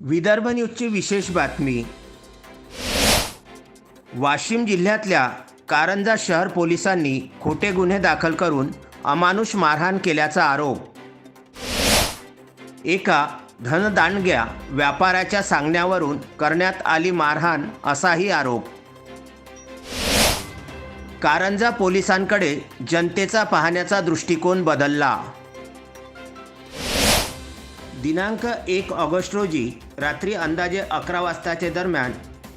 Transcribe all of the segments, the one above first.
विदर्भ न्यूजची विशेष बातमी. वाशिम जिल्ह्यातल्या कारंजा शहर पोलिसांनी खोटे गुन्हे दाखल करून अमानुष मारहाण केल्याचा आरोप. एका धनदांडग्या व्यापाऱ्याच्या सांगण्यावरून करण्यात आली मारहाण असाही आरोप. कारंजा पोलिसांकडे जनतेचा पाहण्याचा दृष्टिकोन बदलला. दिनांक एक ऑगस्ट रोजी रात्री अंदाजे अकरा वाजताचे दरम्यान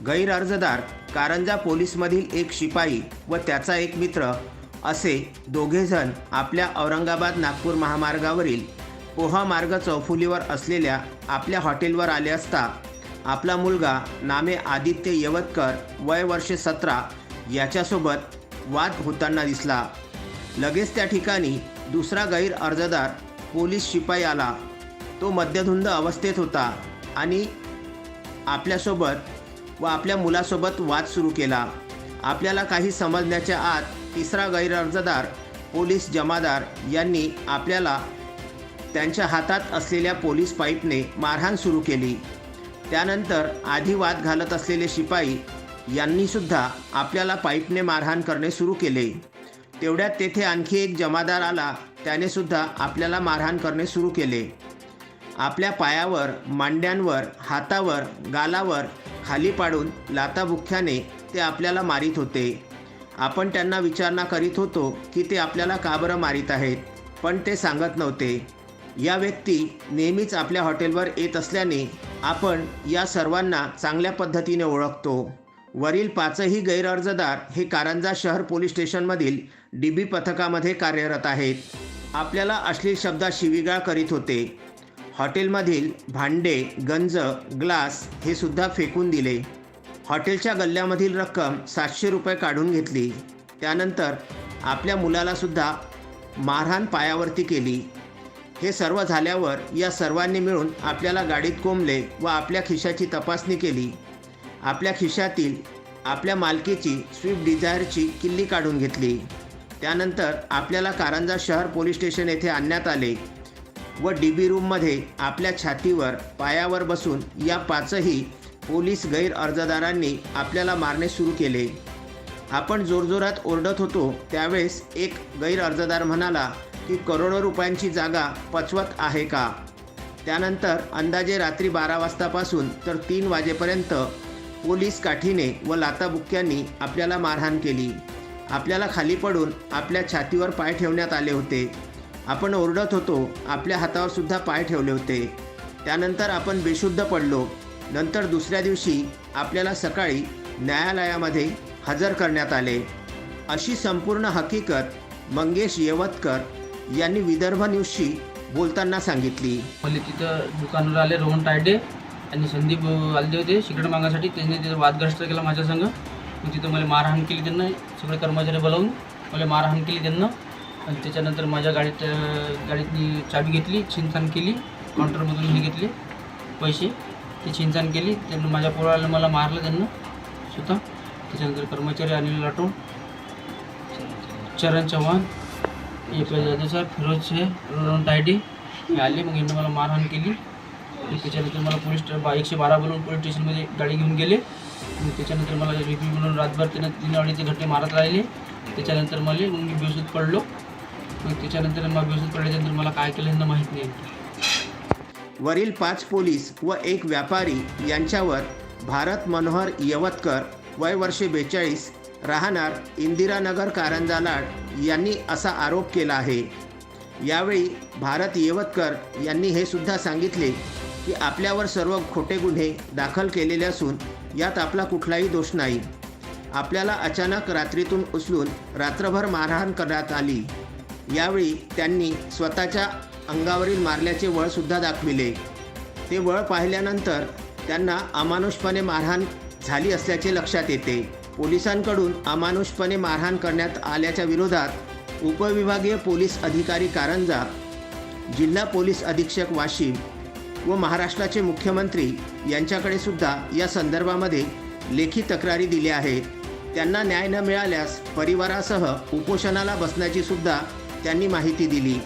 गैरअर्जदार कारंजा पोलीसमधील एक शिपाई व त्याचा एक मित्र असे दोघेजण आपल्या औरंगाबाद नागपूर महामार्गावरील पोहा मार्ग चौफुलीवर असलेल्या आपल्या हॉटेलवर आले असता आपला मुलगा नामे आदित्य यवतकर वय वर्षे सतरा याच्यासोबत वाद होताना दिसला. लगेच त्या ठिकाणी दुसरा गैर अर्जदार पोलीस शिपाई आला. तो मद्यधुंद अवस्थेत होता आणि आपल्यासोबत व आपल्या मुलासोबत वाद सुरू केला. आपल्याला काही समजण्याच्या आत तिसरा गैरअर्जदार पोलीस जमादार यांनी आपल्याला त्यांच्या हातात असलेल्या पोलीस पाईपने मारहाण सुरू केली. त्यानंतर आधी वाद घालत असलेले शिपाई यांनीसुद्धा आपल्याला पाईपने मारहाण करणे सुरू केले. तेवढ्यात तेथे आणखी एक जमादार आला त्यानेसुद्धा आपल्याला मारहाण करणे सुरू केले. आपल्या पायावर मांड्यांवर हातावर गालावर खाली पाडून लाताबुख्याने ते आपल्याला मारित होते. आपण त्यांना विचारणा करीत होतो की ते आपल्याला का बरं मारित आहेत पण ते सांगत नव्हते. या व्यक्ती नेहमीच आपल्या हॉटेलवर येत असल्याने आपण या सर्वांना चांगल्या पद्धतीने ओळखतो. वरील पाचही गैरअर्जदार हे कारंजा शहर पोलीस स्टेशनमधील डी बी पथकामध्ये कार्यरत आहेत. आपल्याला अश्लील शब्दात शिवीगाळ करीत होते. हॉटेलमधील भांडे गंज ग्लास हे सुद्धा फेकून दिले. हॉटेलच्या गल्ल्यामधील रक्कम सातशे रुपये काढून घेतली. त्यानंतर आपल्या मुलालासुद्धा मारहाण पायावरती केली. हे सर्व झाल्यावर या सर्वांनी मिळून आपल्याला गाडीत कोंबले व आपल्या खिशाची तपासणी केली. आपल्या खिशातील आपल्या मालकीची स्विफ्ट डिझायरची किल्ली काढून घेतली. त्यानंतर आपल्याला कारंजा शहर पोलीस स्टेशन येथे आणण्यात आले. व डी बी रूममध्ये आपल्या छातीवर पायावर बसून या पाचही पोलीस गैर अर्जदारांनी आपल्याला मारणे सुरू केले. आपण जोरजोरात ओरडत होतो त्यावेळेस एक गैर अर्जदार म्हणाला की करोडो रुपयांची जागा पचवत आहे का? त्यानंतर अंदाजे रात्री बारा वाजतापासून तर तीन वाजेपर्यंत पोलीस काठीने व लाताबुक्क्यांनी आपल्याला मारहाण केली. आपल्याला खाली पडून आपल्या छातीवर पाय ठेवण्यात आले होते. आपण ओरडत होतो आपल्या हातावर सुद्धा पाय ठेवले होते. त्यानंतर आपण बेशुद्ध पडलो. नंतर दुसऱ्या दिवशी आपल्याला सकाळी न्यायालयामध्ये हजर करण्यात आले. अशी संपूर्ण हकीकत मंगेश येवतकर यांनी विदर्भ न्यूजशी बोलताना सांगितली. मला तिथं दुकानावर आले रोहन टायडे आणि संदीप आले होते. सिगरेट मागण्यासाठी त्यांनी तिथं वादग्रस्त केला माझ्या संग. मग तिथं मला मारहाण केली त्यांना सगळे कर्मचारी बोलावून. मला मारहाण केली त्यांना. आणि त्याच्यानंतर माझ्या गाडीत गाडीतनी चाबी घेतली छिनछान केली काउंटरमधून हे घेतले पैसे. ते छिनछान केली त्यांनी माझ्या पोराला मला मारलं त्यांना स्वतः. त्याच्यानंतर कर्मचारी अनिल राठोड चरण चव्हाण एक जाधव साहेब फिरोज शेख आय डी मी आले. मग यांनी मला मारहाण केली. आणि त्याच्यानंतर मला पोलीस बा एकशे बारा बोलून पोलीस स्टेशनमध्ये गाडी घेऊन गेले. आणि त्याच्यानंतर मला रिव्ह्यू म्हणून रातभर त्यानं तीन अडीचे घटने मारत राहिले. त्याच्यानंतर मला मग मी बेसूत पडलो. मग त्याच्यानंतर मग बेसूत पडल्याच्यानंतर मला काय केलं यांना माहीत नाही. वरील पाच पोलीस व एक व्यापारी यांच्यावर भारत मनोहर यवतकर वय वर्षे बेचाळीस राहणार इंदिरानगर कारंजा लाड यांनी असा आरोप केला आहे. यावेळी भारत येवतकर यांनी हे सुद्धा सांगितले की आपल्यावर सर्व खोटे गुन्हे दाखल केलेले असून यात आपला कुठलाही दोष नाही. आपल्याला अचानक रात्रीतून उचलून रात्रभर मारहाण करण्यात आली. यावेळी त्यांनी स्वतःच्या अंगावरील मारल्याचे वळसुद्धा दाखविले. ते वळ पाहिल्यानंतर त्यांना अमानुषपणे मारहाण झाली असल्याचे लक्षात येते. पोलिसांकडून अमानुषपणे मारहाण करण्यात आल्याच्या विरोधात उपविभागीय पोलीस अधिकारी कारंजा जिल्हा पोलीस अधीक्षक वाशिम व महाराष्ट्राचे मुख्यमंत्री यांच्याकडे सुद्धा या संदर्भामध्ये लेखी तक्रारी दिल्या आहेत. त्यांना न्याय न मिळाल्यास परिवारासह उपोषणाला बसण्याची सुद्धा त्यांनी माहिती दिली.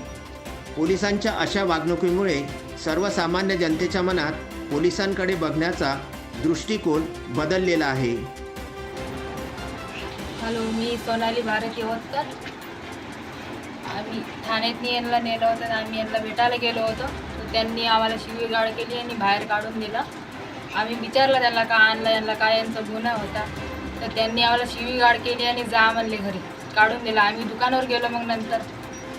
पोलिसांच्या अशा वागणुकीमुळे सर्वसामान्य जनतेच्या मनात पोलिसांकडे बघण्याचा दृष्टिकोन बदललेला आहे. हॅलो मी सोनाली भारत यवतकर आम्ही ठाण्यात यांना नेलं होतं आणि आम्ही यांना भेटायला गेलो होतो. तर त्यांनी आम्हाला शिवीगाळ केली आणि बाहेर काढून दिलं. आम्ही विचारलं त्यांना का आणलं यांना काय यांचा गुन्हा होता. तर त्यांनी आम्हाला शिवीगाळ केली आणि जा म्हणले घरी. काढून दिलं. आम्ही दुकानावर गेलो मग नंतर.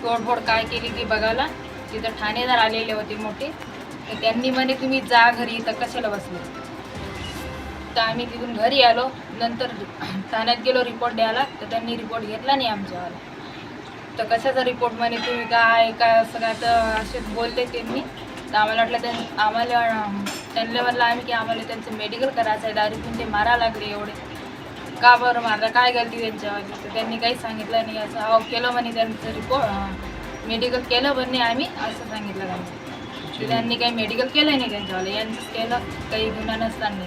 तोडफोड काय केली ती बघायला. तिथं ठाणेदार आलेले होते मोठे. तर त्यांनी म्हणे तुम्ही जा घरी तर कशाला बसले? तर आम्ही तिथून घरी आलो. नंतर ठाण्यात गेलो रिपोर्ट द्यायला. तर त्यांनी रिपोर्ट घेतला नाही आमच्यावाला तर कशाचा रिपोर्ट म्हणे तुम्ही काय काय असं काय तर असेच बोलते त्यांनी. तर आम्हाला वाटलं त्यां आम्हाला त्यांना म्हणलं आम्ही की आम्हाला त्यांचं मेडिकल करायचं आहे. दारू पिऊन ते मारा लागले एवढे. का बरं मारलं? काय गलती त्यांच्यावाली? तर त्यांनी काही सांगितलं नाही. असं अहो केलं म्हणे त्यांचं रिपोर्ट मेडिकल केलं म्हणे आम्ही असं सांगितलं त्यांनी. तर त्यांनी काही मेडिकल केलं नाही त्यांच्यावालं. यांचंच केलं. काही गुन्हा नसताना.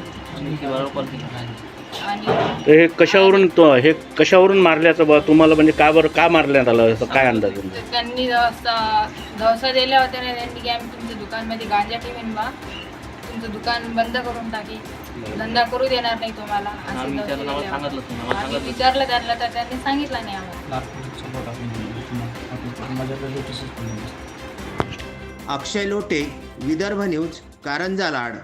आणि तर हे कशावरून तो हे कशावरून मारल्याचं बा? तुम्हाला म्हणजे का बरं का मारण्यात आलं? असं काय अंदाज तुमचा? तर त्यांनी दिल्या होत्या ना त्यांनी की आम्ही तुमच्या दुकानमध्ये गांजा ठेवीन बा? तुमचं दुकान बंद करून टाकी. धंदा करू देणार नाही तुम्हाला. असे आम्ही सांगितलं आम्ही सांगितलं. विचारलं त्यांना तर त्यांनी सांगितलं नाही आम्हाला. अक्षय लोटे विदर्भ न्यूज कारंजा लाड.